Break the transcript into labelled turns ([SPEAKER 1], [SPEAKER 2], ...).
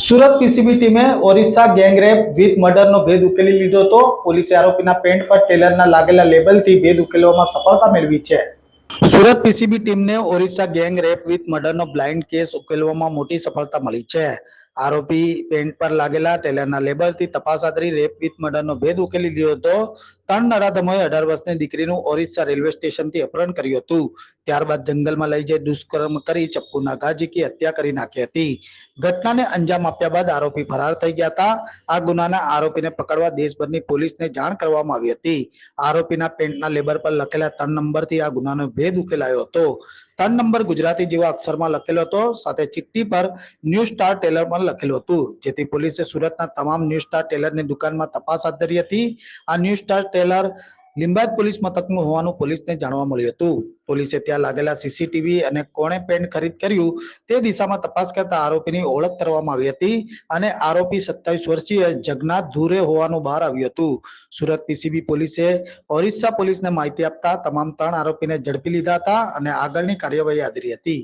[SPEAKER 1] Surat PCB ટીમે Orissa gangrape, with મર્ડરનો ભેદ ઉકેલી લીધો હતો પોલીસે આરોપીના પેન્ટ પર ટેલરના લાગેલા લેબલથી ભેદ ઉકેલવામાં સફળતા મેળવી છે. સુરત પીસીબી ટીમને ઓરિસ્સા ગેંગ રેપ વિથ મર્ડરનો બ્લાઇન્ડ કેસ ઉકેલવામાં મોટી સફળતા મળી છે. આરોપી પેન્ટ પર લાગેલા ટેલરના લેબલથી તપાસ આદરી રેપ, વિથ મર્ડરનો ભેદ ઉકેલી લીધો હતો ત્રણ નરાધમોએ અઢાર વર્ષની દીકરીનું ઓરિસ્સા રેલવે સ્ટેશનથી અપહરણ કર્યું હતું. ત્યારબાદ જંગલમાં લઈ જઈ દુષ્કર્મ કરી ચપ્પુના ઘા હત્યા કરી નાખી હતી. ઘટનાને અંજામ આપ્યા બાદ આરોપી ફરાર થઈ ગયા હતા. આ ગુનાના આરોપીને પકડવા દેશભરની પોલીસને જાણ કરવામાં આવી હતી. આરોપીના પેન્ટના લેબર પર લખેલા ત્રણ નંબરથી આ ગુનાનો ભેદ ઉકેલાયો હતો. ત્રણ નંબર ગુજરાતી જેવા અક્ષરમાં લખેલો હતો. સાથે ચિઠ્ઠી પર ન્યૂ સ્ટાર ટેલર પણ લખેલું હતું. જેથી પોલીસે સુરતના તમામ ન્યૂ સ્ટાર ટેલરની દુકાનમાં તપાસ હાથ ધરી હતી. આ new star tailor Limbayat police મથકનું હોવાનું પોલીસને જાણવા મળ્યું હતું. પોલીસે ત્યાં લાગેલા સીસીટીવી અને કોણે પેન્ટ ખરીદ કર્યું તે દિશામાં તપાસ કરતા આરોપીની ઓળખ કરવામાં આવી હતી અને આરોપી સત્તાવીસ વર્ષીય જગન્નાથ ધુરે હોવાનું બહાર આવ્યું હતું. સુરત પીસીબી પોલીસે ઓરિસ્સા પોલીસને માહિતી આપતા તમામ ત્રણ આરોપીને ઝડપી લીધા હતા અને આગળની કાર્યવાહી આદરી હતી.